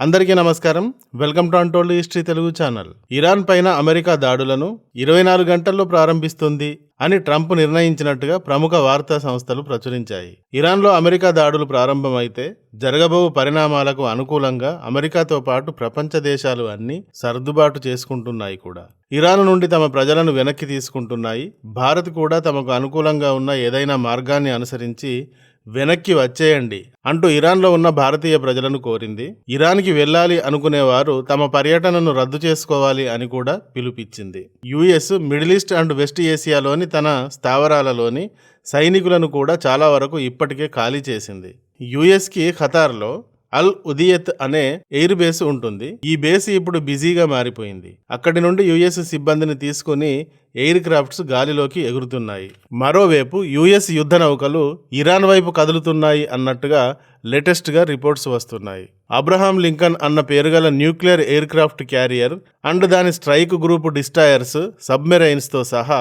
అందరికీ నమస్కారం. Welcome to untold history Telugu channel. Iran పైన అమెరికా దాడులను ఇరవై నాలుగు గంటల్లో ప్రారంభిస్తుంది అని ట్రంప్ నిర్ణయించినట్టుగా ప్రముఖ వార్తా సంస్థలు ప్రచురించాయి. ఇరాన్లో అమెరికా దాడులు ప్రారంభమైతే జరగబోవు పరిణామాలకు అనుకూలంగా అమెరికాతో పాటు ప్రపంచ దేశాలు అన్నీ సర్దుబాటు చేసుకుంటున్నాయి కూడా. ఇరాన్ నుండి తమ ప్రజలను వెనక్కి తీసుకుంటున్నాయి. భారత్ కూడా తమకు అనుకూలంగా ఉన్న ఏదైనా మార్గాన్ని అనుసరించి వెనక్కి వచ్చేయండి అంటూ ఇరాన్లో ఉన్న భారతీయ ప్రజలను కోరింది. ఇరాన్కి వెళ్ళాలి అనుకునేవారు తమ పర్యటనను రద్దు చేసుకోవాలి అని కూడా పిలుపిచ్చింది US middle east and west ఏసియాలోని తన స్థావరాలలోని సైనికులను కూడా చాలా వరకు ఇప్పటికే ఖాళీ చేసింది. యుఎస్కి ఖతార్లో అల్ ఉదియత్ అనే ఎయిర్ బేస్ ఉంటుంది. ఈ బేస్ ఇప్పుడు బిజీగా మారిపోయింది. అక్కడి నుండి యుఎస్ సిబ్బందిని తీసుకుని ఎయిర్ క్రాఫ్ట్స్ గాలిలోకి ఎగురుతున్నాయి. మరోవైపు యుఎస్ యుద్ధ నౌకలు ఇరాన్ వైపు కదులుతున్నాయి అన్నట్టుగా లేటెస్ట్గా రిపోర్ట్స్ వస్తున్నాయి. అబ్రహాం లింకన్ అన్న పేరుగల nuclear aircraft carrier and దాని స్ట్రైక్ గ్రూప్ డిస్టాయర్స్ సబ్మెరైన్స్తో సహా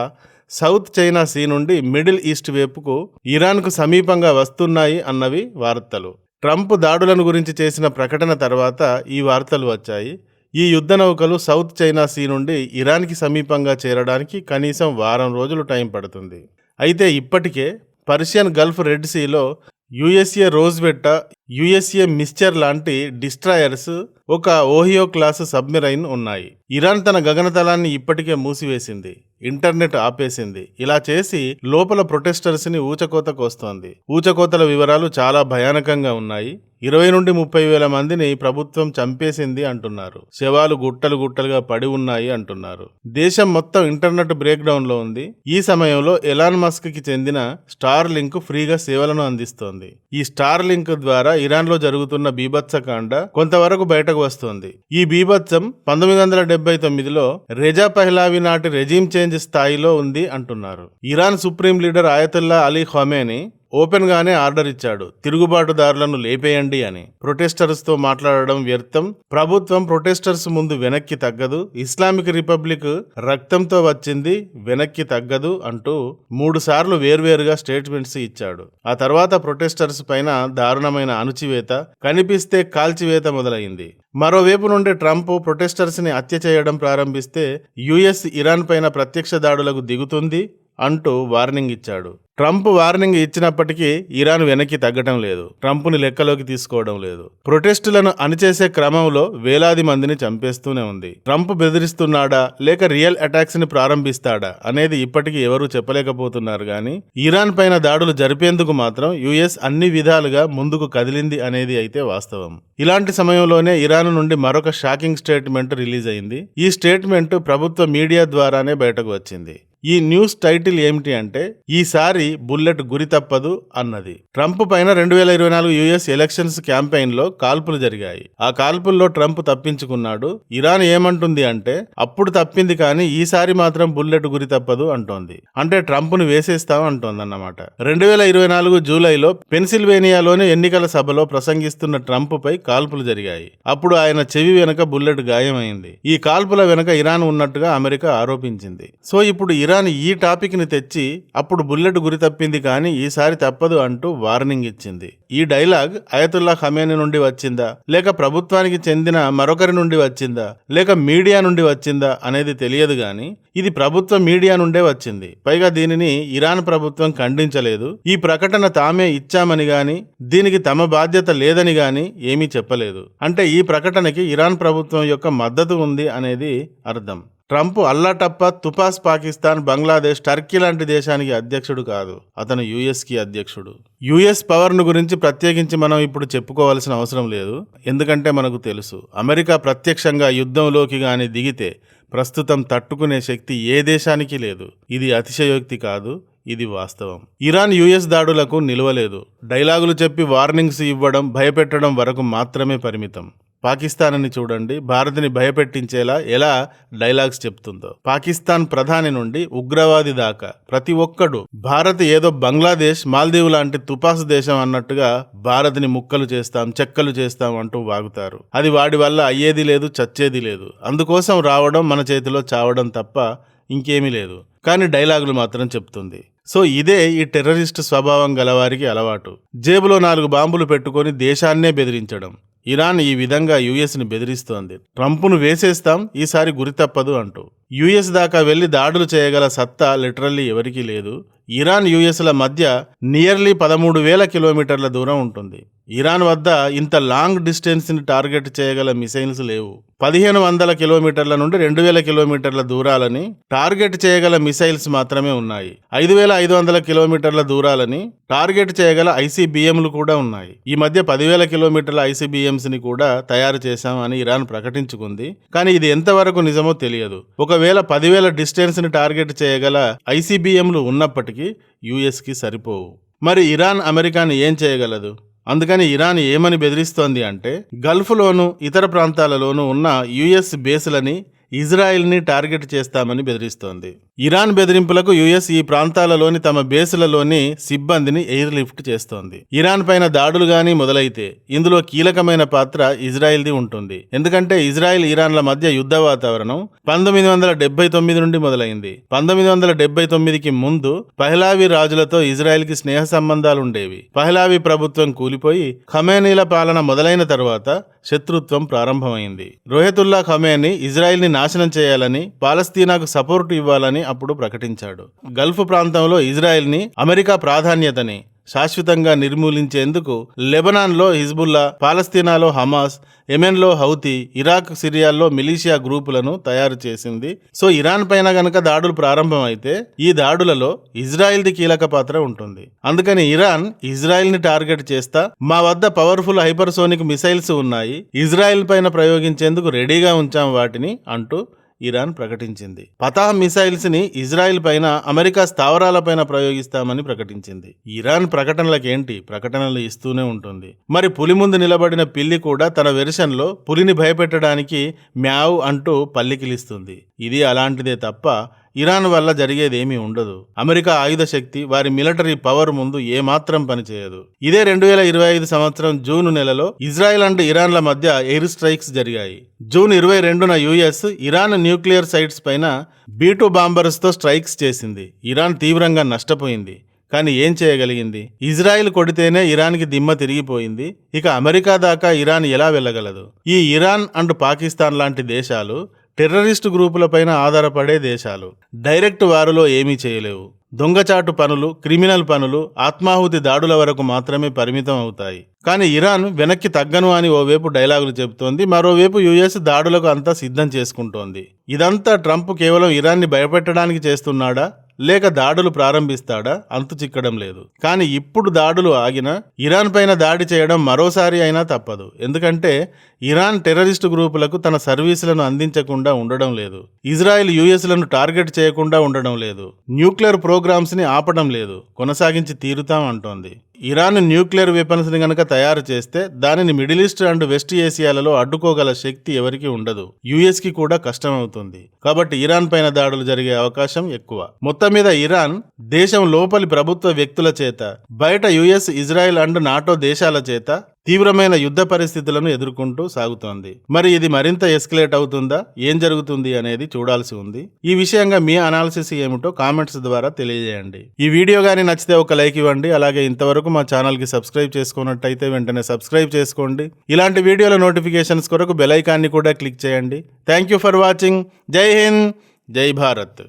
సౌత్ చైనా సీ నుండి మిడిల్ ఈస్ట్ వైపుకు ఇరాన్కు సమీపంగా వస్తున్నాయి అన్నవి వార్తలు. ట్రంప్ దాడులను గురించి చేసిన ప్రకటన తర్వాత ఈ వార్తలు వచ్చాయి. ఈ యుద్ధ నౌకలు సౌత్ చైనా సీ నుండి ఇరాన్కి సమీపంగా చేరడానికి కనీసం వారం రోజులు టైం పడుతుంది. అయితే ఇప్పటికే పర్షియన్ గల్ఫ్ రెడ్ సీలో యుఎస్ఏ రోజ్వెట్ట యుఎస్ఏ మిస్చర్ లాంటి డిస్ట్రాయర్స్ ఒక ఓహియో క్లాసు సబ్మెరైన్ ఉన్నాయి. ఇరాన్ తన గగనతలాన్ని ఇప్పటికే మూసివేసింది. ఇంటర్నెట్ ఆపేసింది. ఇలా చేసి లోపల ప్రొటెస్టర్స్ని ఊచకోత కోస్తోంది ఊచకోతల వివరాలు చాలా భయానకంగా ఉన్నాయి. ఇరవై నుండి ముప్పై వేల మందిని ప్రభుత్వం చంపేసింది అంటున్నారు. శవాలు గుట్టలు గుట్టలుగా పడి ఉన్నాయి అంటున్నారు. దేశం మొత్తం ఇంటర్నెట్ బ్రేక్ డౌన్లో ఉంది. ఈ సమయంలో ఎలాన్ మస్క్కి చెందిన స్టార్ లింక్ ఫ్రీగా సేవలను అందిస్తోంది. ఈ స్టార్ లింక్ ద్వారా ఇరాన్లో జరుగుతున్న బీభత్సకాండ కొంతవరకు బయటకు వస్తోంది. ఈ బీభత్సం పంతొమ్మిది వందల డెబ్బై తొమ్మిదిలో రెజా పహ్లావి నాటి రెజీమ్ చేంజ్ స్థాయిలో ఉంది అంటున్నారు. Iran supreme leader Ayatollah Ali Khamenei open గానే ఆర్డర్ ఇచ్చాడు. తిరుగుబాటుదారులను లేపేయండి అని ప్రొటెస్టర్స్తో మాట్లాడడం వ్యర్థం. ప్రభుత్వం ప్రొటెస్టర్స్ ముందు వెనక్కి తగ్గదు. ఇస్లామిక్ రిపబ్లిక్ రక్తంతో వచ్చింది వెనక్కి తగ్గదు అంటూ మూడు సార్లు వేర్వేరుగా స్టేట్మెంట్స్ ఇచ్చాడు. ఆ తర్వాత ప్రొటెస్టర్స్ పైన దారుణమైన అణుచివేత కనిపిస్తే కాల్చివేత మొదలైంది. మరోవైపు నుండి ట్రంప్ ప్రొటెస్టర్స్ని హత్య చేయడం ప్రారంభిస్తే యుఎస్ ఇరాన్ పైన ప్రత్యక్ష దాడులకు దిగుతుంది. అంటూ వార్నింగ్ ఇచ్చాడు. ట్రంప్ వార్నింగ్ ఇచ్చినప్పటికీ ఇరాన్ వెనక్కి తగ్గటం లేదు. ట్రంప్ని లెక్కలోకి తీసుకోవడం లేదు. ప్రొటెస్టులను అణిచేసే క్రమంలో వేలాది మందిని చంపేస్తూనే ఉంది. ట్రంప్ బెదిరిస్తున్నాడా? లేక రియల్ అటాక్స్ని ప్రారంభిస్తాడా? అనేది ఇప్పటికీ ఎవరూ చెప్పలేకపోతున్నారు కానీ ఇరాన్ పైన దాడులు జరిపేందుకు మాత్రం యుఎస్ అన్ని విధాలుగా ముందుకు కదిలింది అనేది అయితే వాస్తవం. ఇలాంటి సమయంలోనే ఇరాన్ నుండి మరొక షాకింగ్ స్టేట్మెంట్ రిలీజ్ అయింది. ఈ స్టేట్మెంట్ ప్రభుత్వ మీడియా ద్వారానే బయటకు వచ్చింది. ఈ న్యూస్ టైటిల్ ఏమిటి అంటే ఈసారి బుల్లెట్ గురి తప్పదు అన్నది. ట్రంప్ పైన రెండు వేల ఇరవై నాలుగు యుఎస్ ఎలక్షన్స్ క్యాంపెయిన్లో కాల్పులు జరిగాయి. ఆ కాల్పుల్లో ట్రంప్ తప్పించుకున్నాడు. ఇరాన్ ఏమంటుంది అంటే అప్పుడు తప్పింది కానీ ఈసారి మాత్రం బుల్లెట్ గురి తప్పదు అంటోంది. అంటే ట్రంప్ను వేసేస్తాం అంటోంది అన్నమాట రెండు వేల ఇరవై నాలుగు జూలైలో పెన్సిల్వేనియాలోని ఎన్నికల సభలో ప్రసంగిస్తున్న ట్రంప్ పై కాల్పులు జరిగాయి. అప్పుడు ఆయన చెవి వెనుక బుల్లెట్ గాయమైంది. ఈ కాల్పుల వెనుక ఇరాన్ ఉన్నట్టుగా అమెరికా ఆరోపించింది. సో ఇప్పుడు ఇరాన్ ఈ టాపిక్ని తెచ్చి అప్పుడు బుల్లెట్ గురి తప్పింది కానీ ఈసారి తప్పదు అంటూ వార్నింగ్ ఇచ్చింది. ఈ డైలాగ్ అయతుల్లా ఖమేని నుండి వచ్చిందా? లేక ప్రభుత్వానికి చెందిన మరొకరి నుండి వచ్చిందా? లేక మీడియా నుండి వచ్చిందా అనేది తెలియదు గాని ఇది ప్రభుత్వ మీడియా నుండే వచ్చింది. పైగా దీనిని ఇరాన్ ప్రభుత్వం ఖండించలేదు. ఈ ప్రకటన తామే ఇచ్చామని గాని దీనికి తమ బాధ్యత లేదని గాని ఏమీ చెప్పలేదు. అంటే ఈ ప్రకటనకి ఇరాన్ ప్రభుత్వం యొక్క మద్దతు ఉంది అనేది అర్థం. ట్రంప్ అల్లాటప్ప తుపాస్ పాకిస్తాన్ బంగ్లాదేశ్ టర్కీ లాంటి దేశానికి అధ్యక్షుడు కాదు. అతను యుఎస్కి అధ్యక్షుడు. యుఎస్ పవర్ను గురించి ప్రత్యేకించి మనం ఇప్పుడు చెప్పుకోవాల్సిన అవసరం లేదు. ఎందుకంటే మనకు తెలుసు అమెరికా ప్రత్యక్షంగా యుద్ధంలోకి గాని దిగితే ప్రస్తుతం తట్టుకునే శక్తి ఏ దేశానికి లేదు. ఇది అతిశయోక్తి కాదు ఇది వాస్తవం. ఇరాన్ యుఎస్ దాడులకు నిలవలేదు. డైలాగులు చెప్పి వార్నింగ్స్ ఇవ్వడం భయపెట్టడం వరకు మాత్రమే పరిమితం. పాకిస్తాన్ని చూడండి భారత్ని భయపెట్టించేలా ఎలా డైలాగ్స్ చెప్తుందో. పాకిస్తాన్ ప్రధాని నుండి ఉగ్రవాది దాకా ప్రతి ఒక్కడు భారత్ ఏదో బంగ్లాదేశ్ మాల్దీవ్ లాంటి తుపాసు దేశం అన్నట్టుగా భారత్ని ముక్కలు చేస్తాం చెక్కలు చేస్తాం అంటూ వాగుతారు. అది వాడి వల్ల అయ్యేది లేదు చచ్చేది లేదు. అందుకోసం రావడం మన చేతిలో చావడం తప్ప ఇంకేమీ లేదు. కానీ డైలాగులు మాత్రం చెప్తుంది. సో ఇదే ఈ టెర్రరిస్ట్ స్వభావం గలవారికి అలవాటు. జేబులో నాలుగు బాంబులు పెట్టుకొని దేశాన్నే బెదిరించడం. ఇరాన్ ఈ విధంగా యుఎస్ని బెదిరిస్తోంది. ట్రంప్ను వేసేస్తాం ఈసారి గురి తప్పదు అంటూ. యుఎస్ దాకా వెళ్ళి దాడులు చేయగల సత్తా లిటరల్లీ ఎవరికీ లేదు. ఇరాన్ యుఎస్ల మధ్య నియర్లీ పదమూడు వేల కిలోమీటర్ల దూరం ఉంటుంది. ఇరాన్ వద్ద ఇంత లాంగ్ డిస్టెన్స్ని టార్గెట్ చేయగల మిసైల్స్ లేవు. పదిహేను వందల కిలోమీటర్ల నుండి రెండు వేల కిలోమీటర్ల దూరాలని టార్గెట్ చేయగల మిసైల్స్ మాత్రమే ఉన్నాయి. ఐదు వేల ఐదు వందల కిలోమీటర్ల దూరాలని టార్గెట్ చేయగల ఐసీబీఎంలు కూడా ఉన్నాయి. ఈ మధ్య పదివేల కిలోమీటర్ల ఐసీబీఎంస్ని కూడా తయారు చేశామని ఇరాన్ ప్రకటించుకుంది. కానీ ఇది ఎంతవరకు నిజమో తెలియదు. ఒకవేళ పదివేల డిస్టెన్స్ని టార్గెట్ చేయగల ఐసీబీఎంలు ఉన్నప్పటికీ యుఎస్కి సరిపోవు. మరి ఇరాన్ అమెరికాని ఏం చేయగలదు? అందుకని ఇరాన్ ఏమని బెదిరిస్తోంది అంటే గల్ఫ్లోను ఇతర ప్రాంతాలలోనూ ఉన్న యుఎస్ బేస్లని ఇజ్రాయెల్ని టార్గెట్ చేస్తామని బెదిరిస్తోంది. ఇరాన్ బెదిరింపులకు యుఎస్ ఈ ప్రాంతాలలోని తమ బేసులలోని సిబ్బందిని ఎయిర్ లిఫ్ట్ చేస్తోంది. ఇరాన్ పైన దాడులు గాని మొదలైతే ఇందులో కీలకమైన పాత్ర ఇజ్రాయెల్ది ఉంటుంది. ఎందుకంటే ఇజ్రాయెల్ ఇరాన్ల మధ్య యుద్ధ వాతావరణం పంతొమ్మిది వందల డెబ్బై తొమ్మిది నుండి మొదలైంది. పంతొమ్మిది వందల డెబ్బై తొమ్మిదికి ముందు పహ్లావి రాజులతో ఇజ్రాయెల్కి స్నేహ సంబంధాలు ఉండేవి పహ్లావి ప్రభుత్వం కూలిపోయి ఖమేనీల పాలన మొదలైన తర్వాత శత్రుత్వం ప్రారంభమైంది. రోహితుల్లా ఖమేని ఇజ్రాయెల్ని నాశనం చేయాలని పాలస్తీనాకు సపోర్టు ఇవ్వాలని అప్పుడు ప్రకటించాడు. గల్ఫ్ ప్రాంతంలో ఇజ్రాయెల్ని అమెరికా ప్రాధాన్యతని శాశ్వతంగా నిర్మూలించేందుకు లెబనాన్లో హిజ్బుల్లా పాలస్తీనాలో హమాస్ యెమెన్లో హౌతీ ఇరాక్ సిరియాల్లో మిలీషియా గ్రూపులను తయారు చేసింది. సో ఇరాన్ పైన గనక దాడులు ప్రారంభమైతే ఈ దాడులలో ఇజ్రాయెల్ది కీలక పాత్ర ఉంటుంది. అందుకని ఇరాన్ ఇజ్రాయెల్ని టార్గెట్ చేస్తా మా వద్ద పవర్ఫుల్ హైపర్సోనిక్ మిసైల్స్ ఉన్నాయి ఇజ్రాయెల్ పైన ప్రయోగించేందుకు రెడీగా ఉంచాం వాటిని అంటూ ఇరాన్ ప్రకటించింది. పతాహ్ మిసైల్స్ని ఇజ్రాయెల్ పైన అమెరికా స్థావరాలపైన ప్రయోగిస్తామని ప్రకటించింది. ఇరాన్ ప్రకటనలకేంటి? ప్రకటనలు ఇస్తూనే ఉంటుంది. మరి పులి ముందు నిలబడిన పిల్లి కూడా తన వెర్షన్లో పులిని భయపెట్టడానికి మ్యావ్ అంటూ పల్లికిలిస్తుంది. ఇది అలాంటిదే తప్ప ఇరాన్ వల్ల జరిగేదేమీ ఉండదు. అమెరికా ఆయుధ శక్తి వారి మిలిటరీ పవర్ ముందు ఏమాత్రం పనిచేయదు ఇదే రెండు వేల ఇరవై ఐదు సంవత్సరం జూన్ నెలలో ఇజ్రాయెల్ అండ్ ఇరాన్ల మధ్య ఎయిర్ స్ట్రైక్స్ జరిగాయి. జూన్ ఇరవై రెండున యుఎస్ ఇరాన్ న్యూక్లియర్ సైట్స్ పైన బీటూ బాంబర్స్తో స్ట్రైక్స్ చేసింది. ఇరాన్ తీవ్రంగా నష్టపోయింది. కానీ ఏం చేయగలిగింది? ఇజ్రాయిల్ కొడితేనే ఇరాన్కి దిమ్మ తిరిగిపోయింది. ఇక అమెరికా దాకా ఇరాన్ ఎలా వెళ్ళగలదు? ఈ ఇరాన్ అండ్ పాకిస్తాన్ లాంటి దేశాలు టెర్రరిస్టు గ్రూపులపైన ఆధారపడే దేశాలు. డైరెక్ట్ వారిలో ఏమీ చేయలేవు. దొంగచాటు పనులు క్రిమినల్ పనులు ఆత్మాహుతి దాడుల వరకు మాత్రమే పరిమితం అవుతాయి. కానీ ఇరాన్ వెనక్కి తగ్గను అని ఓవైపు డైలాగులు చెబుతోంది. మరోవైపు యుఎస్ దాడులకు అంతా సిద్ధం చేసుకుంటోంది. ఇదంతా ట్రంప్ కేవలం ఇరాన్ని భయపెట్టడానికి చేస్తున్నాడా? లేక దాడులు ప్రారంభిస్తాడా? అంతు చిక్కడం లేదు. కానీ ఇప్పుడు దాడులు ఆగినా ఇరాన్ పైన దాడి చేయడం మరోసారి అయినా తప్పదు. ఎందుకంటే ఇరాన్ టెర్రరిస్టు గ్రూపులకు తన సర్వీసులను అందించకుండా ఉండడం లేదు. ఇజ్రాయెల్ యుఎస్లను టార్గెట్ చేయకుండా ఉండడం లేదు. న్యూక్లియర్ ప్రోగ్రామ్స్ని ఆపడం లేదు. కొనసాగించి తీరుతాం అంటోంది. ఇరాన్ న్యూక్లియర్ వెపన్స్ని గనక తయారు చేస్తే దానిని మిడిల్ ఈస్ట్ అండ్ వెస్ట్ ఏసియాలలో అడ్డుకోగల శక్తి ఎవరికి ఉండదు. యుఎస్కి కూడా కష్టమవుతుంది. కాబట్టి ఇరాన్ పైన దాడులు జరిగే అవకాశం ఎక్కువ. మొత్తం మీద ఇరాన్ దేశం లోపలి ప్రభుత్వ వ్యక్తుల చేత బయట యుఎస్ ఇజ్రాయెల్ అండ్ నాటో దేశాల చేత తీవ్రమైన యుద్ధ పరిస్థితులను ఎదుర్కొంటూ సాగుతోంది. మరి ఇది మరింత ఎస్కలేట్ అవుతుందా? ఏం జరుగుతుంది అనేది చూడాల్సి ఉంది. ఈ విషయంగా మీ అనాలిసిస్ ఏమిటో కామెంట్స్ ద్వారా తెలియజేయండి. ఈ వీడియో కానీ నచ్చితే ఒక లైక్ ఇవ్వండి. అలాగే ఇంతవరకు మా ఛానల్కి సబ్స్క్రైబ్ చేసుకున్నట్టయితే వెంటనే సబ్స్క్రైబ్ చేసుకోండి. ఇలాంటి వీడియోల నోటిఫికేషన్స్ కొరకు బెల్ ఐకాన్ని కూడా క్లిక్ చేయండి. Thank you for watching. జై హింద్. జై భారత్.